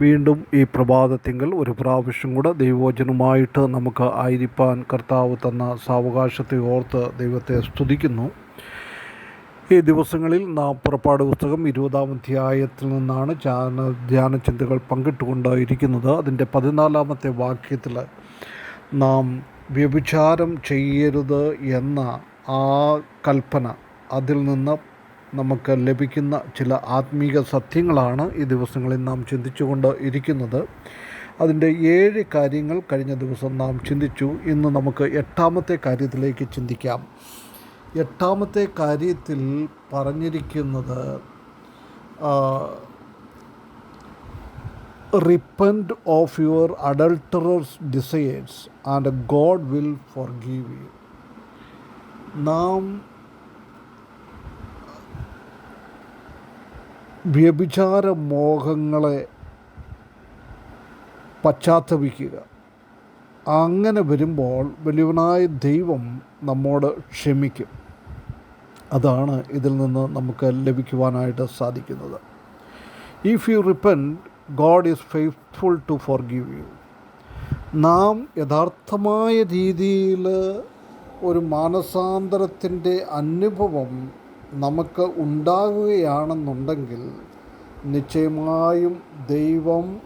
വീണ്ടും ഈ പ്രഭാതത്തിങ്കൽ ഒരു പ്രാവശ്യം കൂടെ ദൈവവചനമായിട്ട് നമുക്ക് ആയിരിക്കാൻ കർത്താവ് തന്ന സാവകാശത്തെ ഓർത്ത് ദൈവത്തെ സ്തുതിക്കുന്നു. ഈ ദിവസങ്ങളിൽ നാം പുറപ്പാട് പുസ്തകം ഇരുപതാം അധ്യായത്തിൽ നിന്നാണ് ധ്യാന ധ്യാനചിന്തകൾ പങ്കിട്ടുകൊണ്ട് ഇരിക്കുന്നത് അതിന്റെ പതിനാലാമത്തെ വാക്യത്തിൽ നാം വ്യഭിചാരം ചെയ്യരുത് എന്ന ആ കൽപ്പന അതിൽ നിന്ന് നമുക്ക് ലഭിക്കുന്ന ചില ആത്മീക സത്യങ്ങളാണ് ഈ ദിവസങ്ങളിൽ നാം ചിന്തിച്ചുകൊണ്ട് ഇരിക്കുന്നത്. അതിന്റെ ഏഴ് കാര്യങ്ങൾ കഴിഞ്ഞ ദിവസം നാം ചിന്തിച്ചു. ഇന്ന് നമുക്ക് എട്ടാമത്തെ കാര്യത്തിലേക്ക് ചിന്തിക്കാം. എട്ടാമത്തെ കാര്യത്തിൽ പറഞ്ഞിരിക്കുന്നത് repent of your adulterous desires and God will forgive you നാം വ്യഭിചാര മോഹങ്ങളെ പശ്ചാത്തപിക്കുക. അങ്ങനെ വരുമ്പോൾ വലിയവനായ ദൈവം നമ്മോട് ക്ഷമിക്കും. അതാണ് ഇതിൽ നിന്ന് നമുക്ക് ലഭിക്കുവാനായിട്ട് സാധിക്കുന്നത്. If you repent God is faithful to forgive you നാം യഥാർത്ഥമായ രീതിയിൽ ഒരു മാനസാന്തരത്തിന്റെ അനുഭവം നമുക്ക് ഉണ്ടാകുകയാണെന്നുണ്ടെങ്കിൽ നിശ്ചയമായും ദൈവം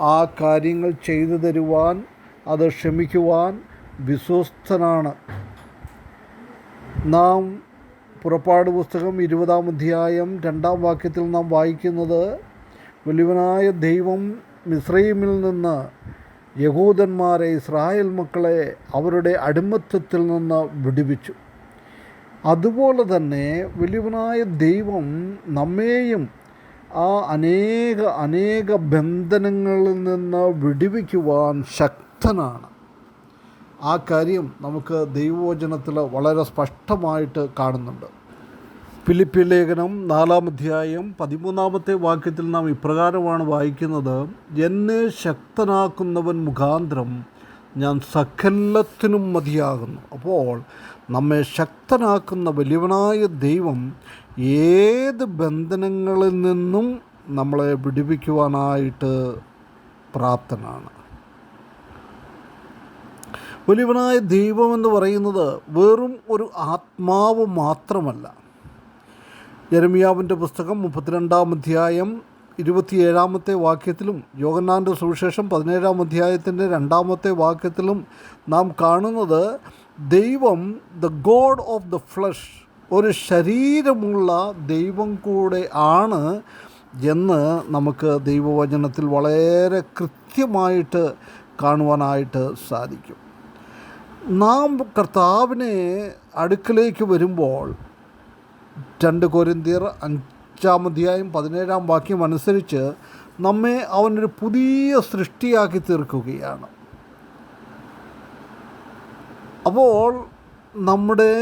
ആ കാര്യങ്ങൾ ചെയ്തു തരുവാൻ അത് ക്ഷമിക്കുവാൻ വിശ്വസ്തനാണ്. നാം പുറപ്പാട് പുസ്തകം ഇരുപതാം അധ്യായം രണ്ടാം വാക്യത്തിൽ നാം വായിക്കുന്നത് വലിയവനായ ദൈവം മിശ്രൈമിൽ നിന്ന് യഹൂദന്മാരെ ഇസ്രായേൽ മക്കളെ അവരുടെ അടിമത്തത്തിൽ നിന്ന് വിടുവിച്ചു. അതുപോലെ തന്നെ വലിയവനായ ദൈവം നമ്മെയും ആ അനേക അനേക ബന്ധനങ്ങളിൽ നിന്ന് വിടുവിക്കുവാൻ ശക്തനാണ്. ആ കാര്യം നമുക്ക് ദൈവവചനത്തിൽ വളരെ സ്പഷ്ടമായിട്ട് കാണുന്നുണ്ട്. ഫിലിപ്പി ലേഖനം നാലാം അധ്യായം പതിമൂന്നാമത്തെ വാക്യത്തിൽ നാം ഇപ്രകാരമാണ് വായിക്കുന്നത് എന്നെ ശക്തനാക്കുന്നവൻ മുഖാന്തരം ഞാൻ സകലത്തിനും മതിയാകുന്നു. അപ്പോൾ നമ്മെ ശക്തനാക്കുന്ന വലിയവനായ ദൈവം ഏത് ബന്ധനങ്ങളിൽ നിന്നും നമ്മളെ വിടുവിക്കുവാനായിട്ട് പ്രാപ്തനാണ്. വലിയവനായ ദൈവമെന്ന് പറയുന്നത് വെറും ഒരു ആത്മാവ് മാത്രമല്ല. ജരമിയാവിന്റെ പുസ്തകം മുപ്പത്തിരണ്ടാം അധ്യായം ഇരുപത്തിയേഴാമത്തെ വാക്യത്തിലും യോഗന്നാന്റെ സുവിശേഷം പതിനേഴാം അധ്യായത്തിന്റെ രണ്ടാമത്തെ വാക്യത്തിലും നാം കാണുന്നത് ദൈവം the God of the flesh ഒരു ശരീരമുള്ള ദൈവം കൂടെ ആണ് എന്ന് നമുക്ക് ദൈവവചനത്തിൽ വളരെ കൃത്യമായിട്ട് കാണുവാനായിട്ട് സാധിക്കും. നാം കർത്താവിനെ അടുക്കലേക്ക് വരുമ്പോൾ രണ്ട് കൊരിന്തിയർ അഞ്ചാം അധ്യായം പതിനേഴാം വാക്യം അനുസരിച്ച് നമ്മെ അവനൊരു പുതിയ സൃഷ്ടിയാക്കി തീർക്കുകയാണ്. അപ്പോൾ നമ്മുടെ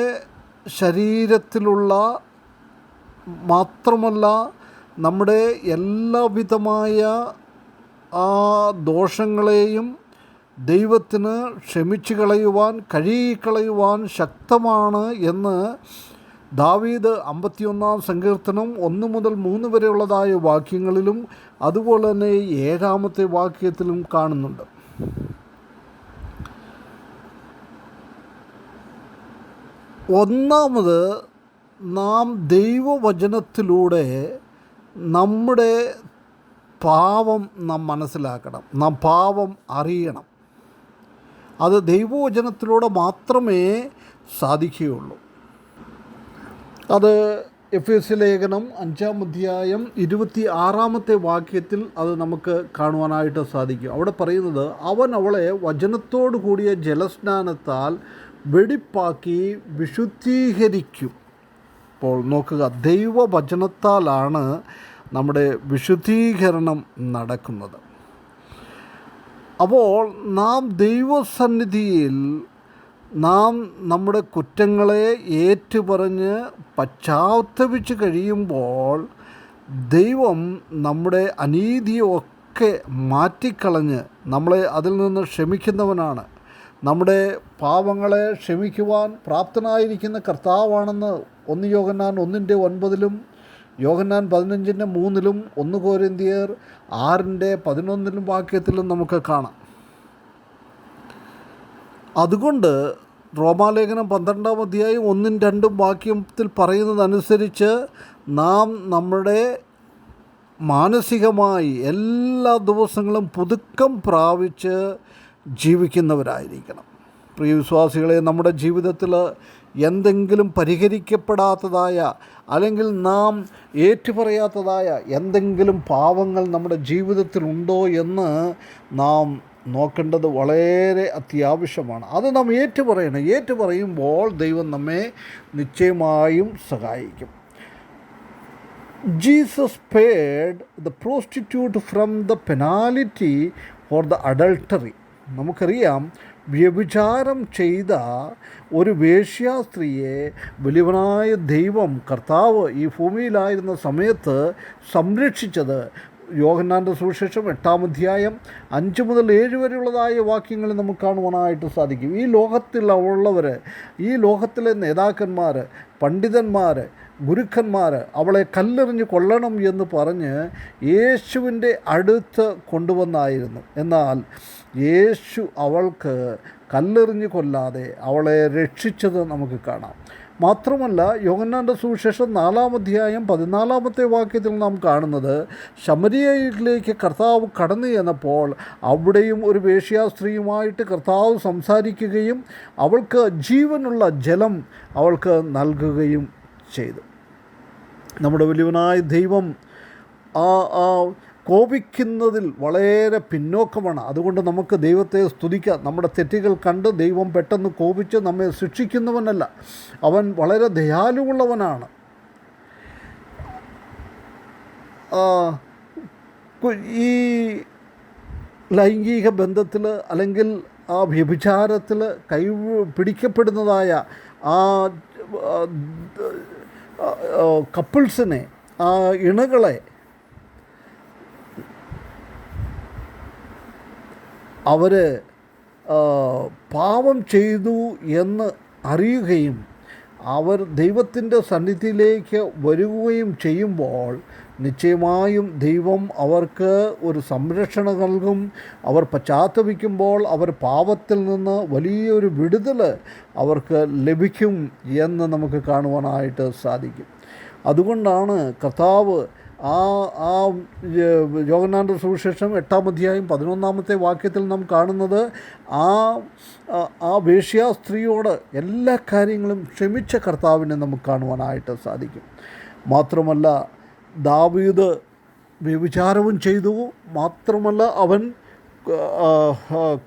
ശരീരത്തിലുള്ള മാത്രമല്ല നമ്മുടെ എല്ലാവിധമായ ആ ദോഷങ്ങളെയും ദൈവത്തിന് ക്ഷമിച്ചു കളയുവാൻ കഴുകിക്കളയുവാൻ ശക്തമാണ് എന്ന് ദാവീദ് അമ്പത്തിയൊന്നാം സങ്കീർത്തനം ഒന്ന് മുതൽ മൂന്ന് വരെയുള്ളതായ വാക്യങ്ങളിലും അതുപോലെ തന്നെ ഏഴാമത്തെ വാക്യത്തിലും കാണുന്നുണ്ട്. ഒന്നാമത് നാം ദൈവവചനത്തിലൂടെ നമ്മുടെ പാവം നാം മനസ്സിലാക്കണം. നാം പാവം അറിയണം. അത് ദൈവവചനത്തിലൂടെ മാത്രമേ സാധിക്കുകയുള്ളൂ. അത് എഫ് എസ് ലേഖനം അഞ്ചാം അധ്യായം ഇരുപത്തി ആറാമത്തെ വാക്യത്തിൽ അത് നമുക്ക് കാണുവാനായിട്ട് സാധിക്കും. അവിടെ പറയുന്നത് അവൻ അവളെ വചനത്തോടു കൂടിയ ജലസ്നാനത്താൽ വെടിപ്പാക്കി വിശുദ്ധീകരിക്കും. അപ്പോൾ നോക്കുക ദൈവവചനത്താലാണ് നമ്മുടെ വിശുദ്ധീകരണം നടക്കുന്നത്. അപ്പോൾ നാം ദൈവസന്നിധിയിൽ നാം നമ്മുടെ കുറ്റങ്ങളെ ഏറ്റുപറഞ്ഞ് പശ്ചാത്തപിച്ച് കഴിയുമ്പോൾ ദൈവം നമ്മുടെ അനീതിയൊക്കെ മാറ്റിക്കളഞ്ഞ് നമ്മളെ അതിൽ നിന്ന് ക്ഷമിക്കുന്നവനാണ്. നമ്മുടെ പാവങ്ങളെ ക്ഷമിക്കുവാൻ പ്രാപ്തനായിരിക്കുന്ന കർത്താവാണെന്ന് ഒന്ന് യോഗന്നാൻ ഒന്നിന്റെ ഒൻപതിലും യോഹന്നാൻ പതിനഞ്ചിന്റെ മൂന്നിലും ഒന്ന് കോരിന്തിയർ ആറിന്റെ പതിനൊന്നിലും വാക്യത്തിലും നമുക്ക് കാണാം. അതുകൊണ്ട് റോമാലേഖനം പന്ത്രണ്ടാം അധ്യായം ഒന്നും രണ്ടും വാക്യത്തിൽ പറയുന്നതനുസരിച്ച് നാം നമ്മുടെ മാനസികമായി എല്ലാ ദിവസങ്ങളും പുതുക്കം പ്രാപിച്ച് ജീവിക്കുന്നവരായിരിക്കണം. പ്രിയ വിശ്വാസികളെ നമ്മുടെ ജീവിതത്തിൽ എന്തെങ്കിലും പരിഹരിക്കപ്പെടാത്തതായ അല്ലെങ്കിൽ നാം ഏറ്റുപറയാത്തതായ എന്തെങ്കിലും പാവങ്ങൾ നമ്മുടെ ജീവിതത്തിലുണ്ടോ എന്ന് നാം നോക്കേണ്ടത് വളരെ അത്യാവശ്യമാണ്. അത് നാം ഏറ്റുപറയണം. ഏറ്റുപറയുമ്പോൾ ദൈവം നമ്മെ നിശ്ചയമായും സഹായിക്കും. Jesus paid the prostitute from the penalty for the adultery നമുക്കറിയാം വ്യഭിചാരം ചെയ്ത ഒരു വേശ്യാസ്ത്രീയെ വലിയവനായ ദൈവം കർത്താവ് ഈ ഭൂമിയിലായിരുന്ന സമയത്ത് സംരക്ഷിച്ചത്. യോഹന്നാന്റെ സുവിശേഷം എട്ടാം അധ്യായം അഞ്ച് മുതൽ ഏഴ് വരെയുള്ളതായ വാക്യങ്ങൾ നമുക്ക് കാണുവാനായിട്ട് സാധിക്കും. ഈ ലോകത്തിൽ ഉള്ളവർ ഈ ലോകത്തിലെ നേതാക്കന്മാർ പണ്ഡിതന്മാർ ഗുരുക്കന്മാർ അവളെ കല്ലെറിഞ്ഞ് കൊള്ളണം എന്ന് പറഞ്ഞ് യേശുവിന്റെ അടുത്ത് കൊണ്ടുവന്നായിരുന്നു. എന്നാൽ യേശു അവൾക്ക് കല്ലെറിഞ്ഞ് കൊല്ലാതെ അവളെ രക്ഷിച്ചത് നമുക്ക് കാണാം. മാത്രമല്ല യോഹന്നാന്റെ സുവിശേഷം നാലാം അധ്യായം പതിനാലാമത്തെ വാക്യത്തിൽ നാം കാണുന്നത് ശമരിയയിലേക്ക് കർത്താവ് കടന്നു ചെന്നപ്പോൾ അവിടെയും ഒരു വേശ്യാസ്ത്രീയുമായിട്ട് കർത്താവ് സംസാരിക്കുകയും അവൾക്ക് ജീവനുള്ള ജലം അവൾക്ക് നൽകുകയും ചെയ്തു. നമ്മുടെ വലിയവനായ ദൈവം ആ ആ കോപിക്കുന്നതിൽ വളരെ പിന്നോക്കമാണ്. അതുകൊണ്ട് നമുക്ക് ദൈവത്തെ സ്തുതിക്കാം. നമ്മുടെ തെറ്റുകൾ കണ്ട് ദൈവം പെട്ടെന്ന് കോപിച്ച് നമ്മെ ശിക്ഷിക്കുന്നവനല്ല. അവൻ വളരെ ദയാലുവുള്ളവനാണ് ഈ ലൈംഗിക ബന്ധത്തിൽ അല്ലെങ്കിൽ ആ വ്യഭിചാരത്തിൽ കൈ പിടിക്കപ്പെടുന്നതായ ആ കപ്പിൾസിനെ ആ ഇണകളെ അവർ പാപം ചെയ്തു എന്ന് അറിയുകയും അവർ ദൈവത്തിന്റെ സന്നിധിയിലേക്ക് വരികയും ചെയ്യുമ്പോൾ നിശ്ചയമായും ദൈവം അവർക്ക് ഒരു സംരക്ഷണ നൽകും. അവർ പശ്ചാത്തപിക്കുമ്പോൾ അവർ പാപത്തിൽ നിന്ന് വലിയൊരു വിടുതൽ അവർക്ക് ലഭിക്കും എന്ന് നമുക്ക് കാണുവാനായിട്ട് സാധിക്കും. അതുകൊണ്ടാണ് കർത്താവ് ആ ആ യോഗനാന്റെ സുവിശേഷം എട്ടാം അധ്യായം പതിനൊന്നാമത്തെ വാക്യത്തിൽ നാം കാണുന്നത് ആ ആ- വേശ്യാ സ്ത്രീയോട് എല്ലാ കാര്യങ്ങളും ക്ഷമിച്ച കർത്താവിനെ നമുക്ക് കാണുവാനായിട്ട് സാധിക്കും. മാത്രമല്ല ദാവീദ് വ്യഭിചാരവും ചെയ്തു. മാത്രമല്ല അവൻ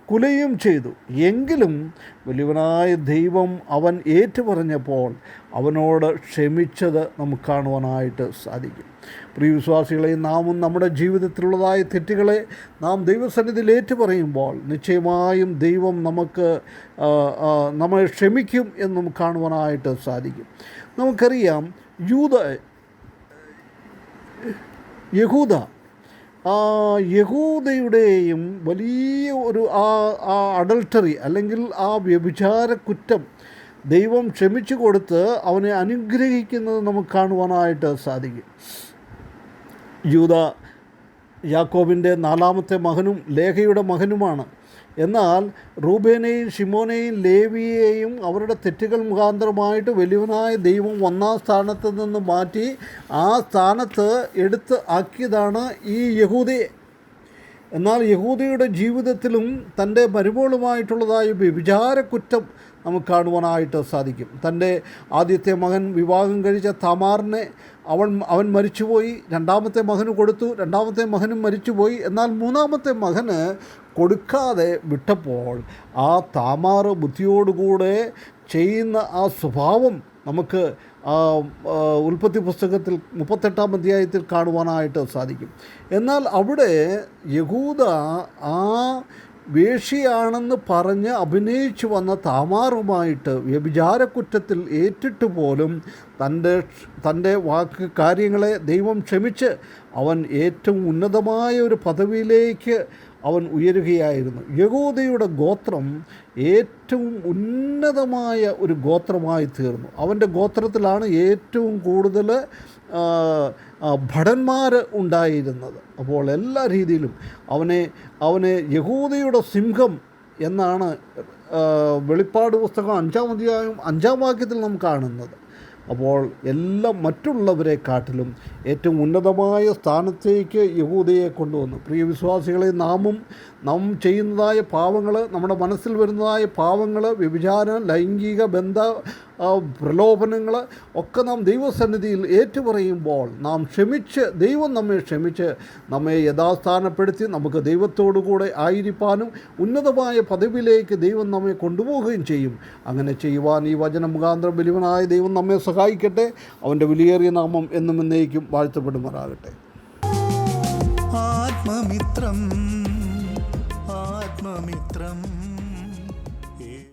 കുലയും ചെയ്തു. എങ്കിലും വലിയവനായ ദൈവം അവൻ ഏറ്റുപറഞ്ഞപ്പോൾ അവനോട് ക്ഷമിച്ചത് നമുക്ക് കാണുവാനായിട്ട് സാധിക്കും. പ്രിയ വിശ്വാസികളെ നാമും നമ്മുടെ ജീവിതത്തിലുള്ളതായ തെറ്റുകളെ നാം ദൈവസന്നിധിയിൽ ഏറ്റുപറയുമ്പോൾ നിശ്ചയമായും ദൈവം നമുക്ക് നമ്മളെ ക്ഷമിക്കും എന്ന് നമുക്ക് കാണുവാനായിട്ട് സാധിക്കും. നമുക്കറിയാം യൂത യഹൂദ ആ യഹൂദയുടെയും വലിയ ഒരു ആ ആ അഡൾട്ടറി അല്ലെങ്കിൽ ആ വ്യഭിചാര കുറ്റം ദൈവം ക്ഷമിച്ചു കൊടുത്ത് അവനെ അനുഗ്രഹിക്കുന്നത് നമുക്ക് കാണുവാനായിട്ട് സാധിക്കും. യൂത യാക്കോബിന്റെ നാലാമത്തെ മകനും ലേഖയുടെ മകനുമാണ്. എന്നാൽ റൂബേനെയും ഷിമോനെയും ലേവിയെയും അവരുടെ തെറ്റുകൾ മുഖാന്തരമായിട്ട് വലിയവനായ ദൈവം ഒന്നാം സ്ഥാനത്ത് നിന്ന് മാറ്റി ആ സ്ഥാനത്ത് എടുത്ത് ആക്കിയതാണ് ഈ യഹൂദയെ എന്നാൽ യഹൂദയുടെ ജീവിതത്തിലും തന്റെ മരുമോളുമായിട്ടുള്ളതായ വ്യഭിചാരക്കുറ്റം നമുക്ക് കാണുവാനായിട്ട് സാധിക്കും. തന്റെ ആദ്യത്തെ മകൻ വിവാഹം കഴിച്ച തമാറിനെ അവൻ അവൻ മരിച്ചുപോയി രണ്ടാമത്തെ മകന് കൊടുത്തു രണ്ടാമത്തെ മകനും മരിച്ചുപോയി. എന്നാൽ മൂന്നാമത്തെ മകന് കൊടുക്കാതെ വിട്ടപ്പോൾ ആ താമാറ് ബുദ്ധിയോടുകൂടെ ചെയ്യുന്ന ആ സ്വഭാവം നമുക്ക് ഉൽപ്പത്തി പുസ്തകത്തിൽ മുപ്പത്തെട്ടാം അധ്യായത്തിൽ കാണുവാനായിട്ട് സാധിക്കും. എന്നാൽ അവിടെ യഹൂദ ആ വേഷിയാണെന്ന് പറഞ്ഞ് അഭിനയിച്ചു വന്ന താമാറുമായിട്ട് വ്യഭിചാരക്കുറ്റത്തിൽ ഏറ്റിട്ട് പോലും തന്റെ തന്റെ വാക്ക് കാര്യങ്ങളെ ദൈവം ക്ഷമിച്ച് അവൻ ഏറ്റവും ഉന്നതമായ ഒരു പദവിയിലേക്ക് അവൻ ഉയരുകയായിരുന്നു. യഹൂദയുടെ ഗോത്രം ഏറ്റവും ഉന്നതമായ ഒരു ഗോത്രമായി തീർന്നു. അവന്റെ ഗോത്രത്തിലാണ് ഏറ്റവും കൂടുതൽ ഭടന്മാർ ഉണ്ടായിരുന്നത്. അപ്പോൾ എല്ലാ രീതിയിലും അവനെ അവനെ യഹൂദയുടെ സിംഹം എന്നാണ് വെളിപ്പാട് പുസ്തകം അഞ്ചാം അധ്യായം അഞ്ചാം വാക്യത്തിൽ നാം കാണുന്നത്. അപ്പോൾ എല്ലാം മറ്റുള്ളവരെ കാട്ടിലും ഏറ്റവും ഉന്നതമായ സ്ഥാനത്തേക്ക് യഹൂദയെ കൊണ്ടുവന്നു. പ്രിയ വിശ്വാസികളെ നാമും നാം ചെയ്യുന്നതായ പാവങ്ങൾ നമ്മുടെ മനസ്സിൽ വരുന്നതായ പാവങ്ങൾ വ്യഭിചാരം ലൈംഗിക ബന്ധ പ്രലോഭനങ്ങൾ ഒക്കെ നാം ദൈവസന്നിധിയിൽ ഏറ്റുപറയുമ്പോൾ നാം ക്ഷമിച്ച് ദൈവം നമ്മെ ക്ഷമിച്ച് നമ്മെ യഥാസ്ഥാനപ്പെടുത്തി നമുക്ക് ദൈവത്തോടു കൂടെ ആയിരിക്കാനും ഉന്നതമായ പദവിയിലേക്ക് ദൈവം നമ്മെ കൊണ്ടുപോവുകയും ചെയ്യും. അങ്ങനെ ചെയ്യുവാൻ ഈ വചന മുഖാന്തരം വലിയവനായ ദൈവം നമ്മെ സഹായിക്കട്ടെ. അവന്റെ വിലയേറിയ നാമം എന്നും എന്നേക്കും വാഴ്ത്തപ്പെടുമാറാകട്ടെ. ആത്മമിത്രം ആത്മമിത്രം.